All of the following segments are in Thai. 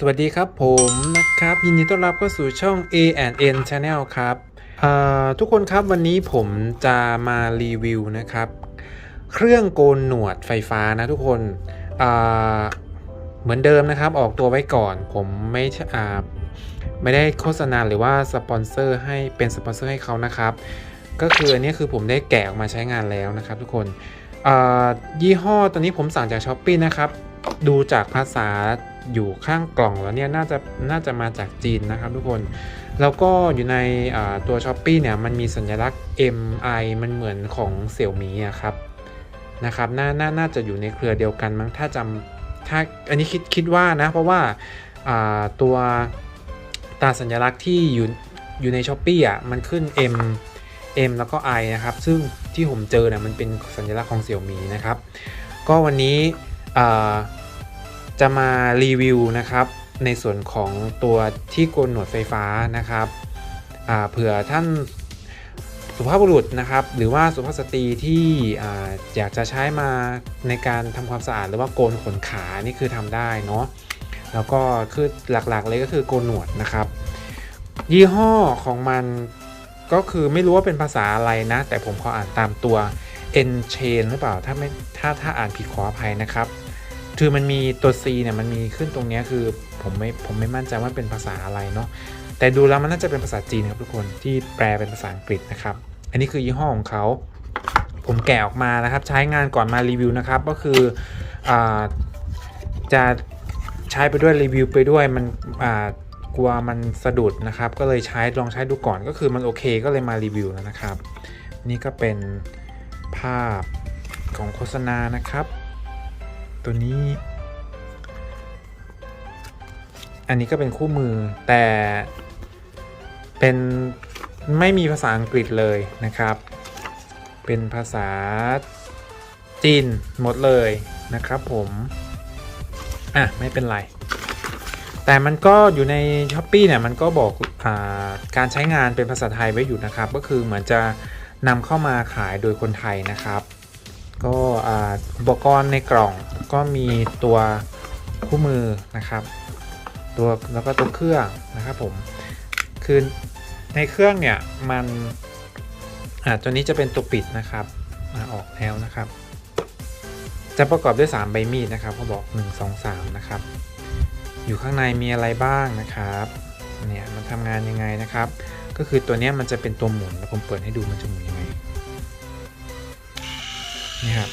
สวัสดีครับผมนะครับ ยินดีต้อนรับเข้าสู่ช่อง A&N Channel ครับทุกคนครับวันนี้ผมจะมารีวิวนะครับ เครื่องโกนหนวดไฟฟ้านะทุกคนเหมือนเดิมนะครับ ออกตัวไว้ก่อน ผมไม่ไม่ได้โฆษณาหรือว่าสปอนเซอร์ให้เป็นสปอนเซอร์ให้เขานะครับ ก็คืออันนี้คือผมได้แกะออกมาใช้งานแล้วนะครับ ทุกคนยี่ห้อตอนนี้ผมสั่งจากช้อปปีนะครับ ดูจากภาษา อยู่ข้างกล่องแล้วเนี่ยน่าจะน่าจะมาจากจีนนะครับทุกคน แล้วก็อยู่ในตัว s h อ p e e เนี่ยมันมีสัญลักษณ์ MI มันเหมือนของเสี่ยวมีอะครับนะครับน่าน่าน่าจะอยู่ในเครือเดียวกันมั้งถ้าจำถ้าอันนี้คิดคิดว่านะ เพราะว่าาตัวตาสัญลักษณ์ที่อยู่อยู่ใน s h อ p e e อะมันขึ้น M M แล้วก็ I นะครับ ซึ่งที่ผมเจอเนี่ยมันเป็นสัญลักษณ์ของเสี่ยวมีนะครับ ก็วันนี้ จะมารีวิวนะครับ ในส่วนของตัวที่โกนหนวดไฟฟ้านะครับเผื่อท่านสุภาพบุรุษนะครับ หรือว่าสุภาพสตรีที่ออยากจะใช้มาในการทำความสะอาดหรือว่าโกนขนขานี่คือทำได้เนาะแล้วก็คือหลักๆเลยก็คือโกนหนวดนะครับ ยี่ห้อของมันก็คือไม่รู้ว่าเป็นภาษาอะไรนะ แต่ผมขออ่านตามตัว N chain หรือเปล่าถ้าไม่ถ้าถ้าอ่านผิดขออภัยนะครับ คือมันมีตัว C เนี่ยมันมีขึ้นตรงนี้คือผมไม่ผมไม่มั่นใจว่าเป็นภาษาอะไรเนาะแต่ดูแล้วมันน่าจะเป็นภาษาจีนครับทุกคนที่แปลเป็นภาษาอังกฤษนะครับ อันนี้คือยี่ห้อของเขาผมแกะออกมานะครับ ใช้งานก่อนมารีวิวนะครับ ก็คืออจะใช้ไปด้วยรีวิวไปด้วยมันกลัวมันสะดุดนะครับ ก็เลยใช้ลองใช้ดูก่อนก็คือมันโอเคก็เลยมารีวิวแล้วนะครับ นี่ก็เป็นภาพของโฆษณานะครับ ตัวนี้ อันนี้ก็เป็นคู่มือแต่เป็นไม่มีภาษาอังกฤษเลยนะครับ เป็นภาษาจีนหมดเลยนะครับผม อะ ไม่เป็นไร แต่มันก็อยู่ใน s h อ p e e เนี่ยมันก็บอกอาการใช้งานเป็นภาษาไทยไว้อยู่นะครับ ก็คือเหมือนจะนำเข้ามาขายโดยคนไทยนะครับ ก็อุปกรณ์ในกล่อง ก็มีตัวคู่มือนะครับ ตัวแล้วก็ตัวเครื่องนะครับผมคือในเครื่องเนี่ยมันอ่าตัวนี้จะเป็นตัวปิดนะครับมาออกแล้วนะครับ จะประกอบด้วย 3 ใบมีดนะครับเขาบอก 1 2 3 นะครับ อยู่ข้างในมีอะไรบ้างนะครับเนี่ยมันทำงานยังไงนะครับ ก็คือตัวเนี้ยมันจะเป็นตัวหมุนแล้วผมเปิดให้ดูมันจะหมุนยังไงนี่ครับ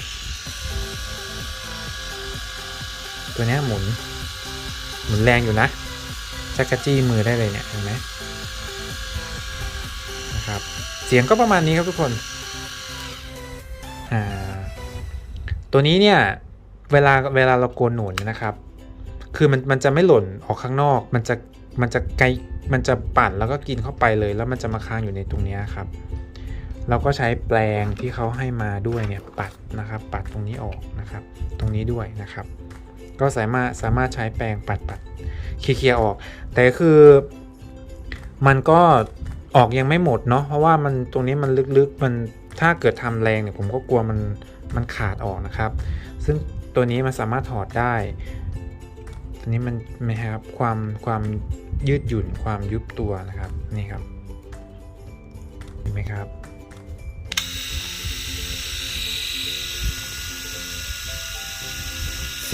ตัวนี้หมุน หมุนแรงอยู่นะจักกะจี้มือได้เลยเนี่ยเห็นไหมนะครับเสียงก็ประมาณนี้ครับทุกคนอ่าตัวนี้เนี่ยเวลาเวลาเราโกนหนวดเนี่ยนะครับ คือมันมันจะไม่หล่นออกข้างนอก มันจะมันจะไกลมันจะปั่นแล้วก็กินเข้าไปเลย แล้วมันจะมาค้างอยู่ในตรงนี้ครับ เราก็ใช้แปลงที่เขาให้มาด้วยเนี่ยปัดนะครับ ปัดตรงนี้ออกนะครับ ตรงนี้ด้วยนะครับ ก็สามารถสามารถใช้แปรงปัดปัดเคลียร์ออก แต่คือมันก็ออกยังไม่หมดเนาะเพราะว่ามันตรงนี้มันลึกๆมันถ้าเกิดทำแรงเนี่ยผมก็กลัวมันมันขาดออกนะครับ ซึ่งตัวนี้มันสามารถถอดได้ตัวนี้มันไม่ครับความความยืดหยุ่นความยุบตัวนะครับนี่ครับเห็นไหมครับ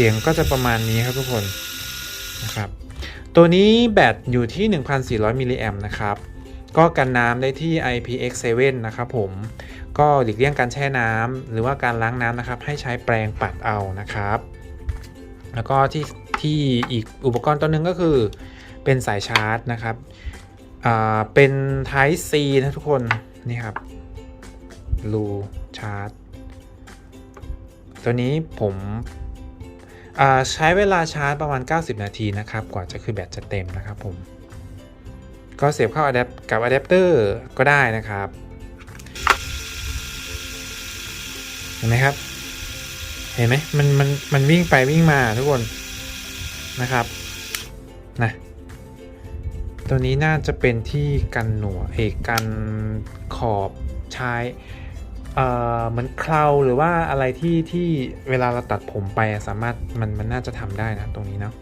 สียงก็จะประมาณนี้ครับทุกคนนะครับตัวนี้แบตอยู่ที่ 1,400 มิลลิแอมนะครับ ก็กันน้ำได้ที่ IPX7 นะครับผม ก็หลีกเลี่ยงการแช่น้ำหรือว่าการล้างน้ำนะครับ ให้ใช้แปรงปัดเอานะครับ แล้วก็ที่ที่อีกอุปกรณ์ตัวหนึ่งก็คือเป็นสายชาร์จนะครับ อ่า เป็น Type C นะทุกคน นี่ครับ รูชาร์จ ตัวนี้ผม ใช้เวลาชาร์จประมาณ 90 นาทีนะครับ กว่าจะคือแบตจะเต็มนะครับผม ก็เสียบเข้าอะแดปกับอะแดปเตอร์ก็ได้นะครับ เห็นไหมครับ เห็นไหมมันมันมันวิ่งไปวิ่งมาทุกคนนะครับนะตัวนี้น่าจะเป็นที่กันหนวดเอกกันขอบชาย เหมือนเคราหรือว่าอะไรที่ที่เวลาเราตัดผมไปสามารถมันมันน่าจะทำได้นะตรงนี้เนาะ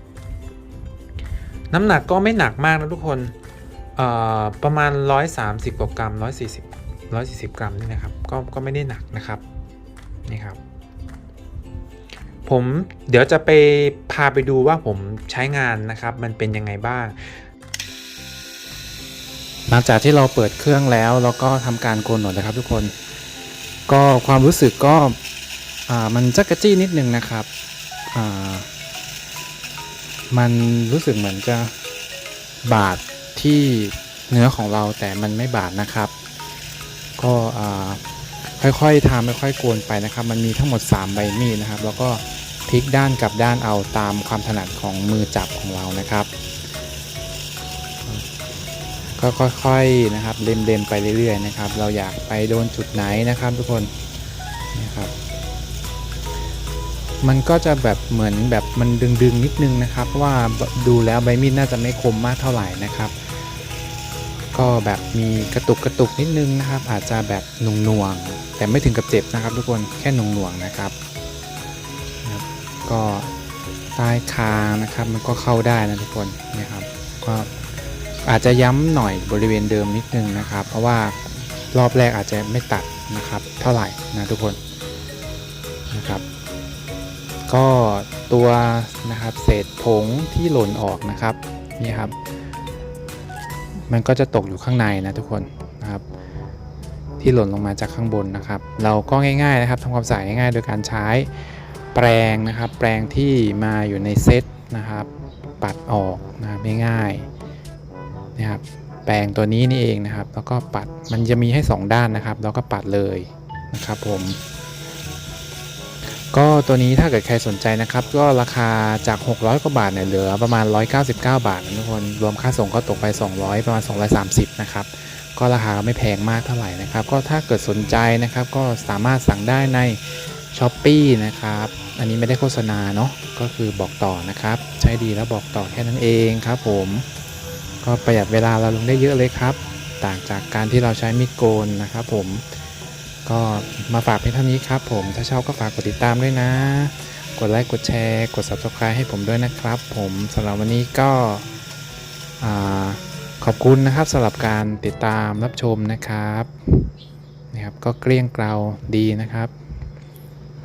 น้ำหนักก็ไม่หนักมากนะทุกคนประมาณ 130กว่ากรัม 140 140 กรัมนี่นะครับก็ก็ไม่ได้หนักนะครับนี่ครับ ผมเดี๋ยวจะไปพาไปดูว่าผมใช้งานนะครับ มันเป็นยังไงบ้าง หลังจากที่เราเปิดเครื่องแล้วแล้วก็ทำการโกนหนวดนะครับทุกคน ก็ความรู้สึกก็มันจักกะจี้นิดนึงนะครับ มันรู้สึกเหมือนจะบาดที่เนื้อของเราแต่มันไม่บาดนะครับ ก็ค่อยๆทำค่อยๆโกนไปนะครับ มันมีทั้งหมด 3 ใบมีดนะครับ แล้วก็พลิกด้านกับด้านเอาตามความถนัดของมือจับของเรานะครับ ก็ค่อยๆนะครับเล็มๆไปเรื่อยๆนะครับ เราอยากไปโดนจุดไหนนะครับทุกคนนะครับ มันก็จะแบบเหมือนแบบมันดึงๆนิดนึงนะครับเพราะว่าดูแล้วใบมีดน่าจะไม่คมมากเท่าไหร่นะครับ ก็แบบมีกระตุกกระตุกนิดนึงนะครับ อาจจะแบบหน่วงๆแต่ไม่ถึงกับเจ็บนะครับ ทุกคนแค่หน่วงๆนะครับนะก็ใต้คางนะครับ มันก็เข้าได้นะทุกคนนี่ครับก็ อาจจะย้ำหน่อยบริเวณเดิมนิดนึงนะครับ เพราะว่ารอบแรกอาจจะไม่ตัดนะครับเท่าไหร่นะทุกคนนะครับก็ตัวนะครับเศษผงที่หล่นออกนะครับนี่ครับ มันก็จะตกอยู่ข้างในนะทุกคนนะครับ ที่หล่นลงมาจากข้างบนนะครับ เราก็ง่ายๆนะครับทำความสะอาดง่ายๆ โดยการใช้แปรงนะครับ แปรงที่มาอยู่ในเซตนะครับ ปัดออกนะครับง่ายๆ นะครับแปรงตัวนี้นี่เองนะครับ แล้วก็ปัดมันจะมีให้ 2 ด้านนะครับ แล้วก็ปัดเลยนะครับผมก็ตัวนี้ถ้าเกิดใครสนใจนะครับ ก็ราคาจาก 600 กว่าบาทเนี่ยเหลือประมาณ 199 บาทนะทุกคนรวมค่าส่งก็ตกไป 200 ประมาณ 230 นะครับ ก็ราคาไม่แพงมากเท่าไหร่นะครับ ก็ถ้าเกิดสนใจนะครับ ก็สามารถสั่งได้ใน s h อ p e e นะครับ อันนี้ไม่ได้โฆษณาเนาะก็คือบอกต่อนะครับ ใช้ดีแล้วบอกต่อแค่นั้นเองครับผม ก็ประหยัดเวลาเราลงได้เยอะเลยครับ ต่างจากการที่เราใช้มีดโกนนะครับผมก็มาฝากเพียงเท่านี้ครับผมถ้าชอบก็ฝากกดติดตามด้วยนะ กดไลค์กดแชร์ กด subscribe ให้ผมด้วยนะครับ ผมสำหรับวันนี้ก็ขอบคุณนะครับสำหรับการติดตามรับชมนะครับนะครับ ก็เกลี้ยงเกลาดีนะครับ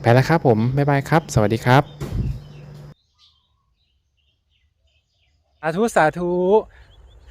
ไปแล้วครับผม บ๊ายบายครับ สวัสดีครับ สาธุ สาธุ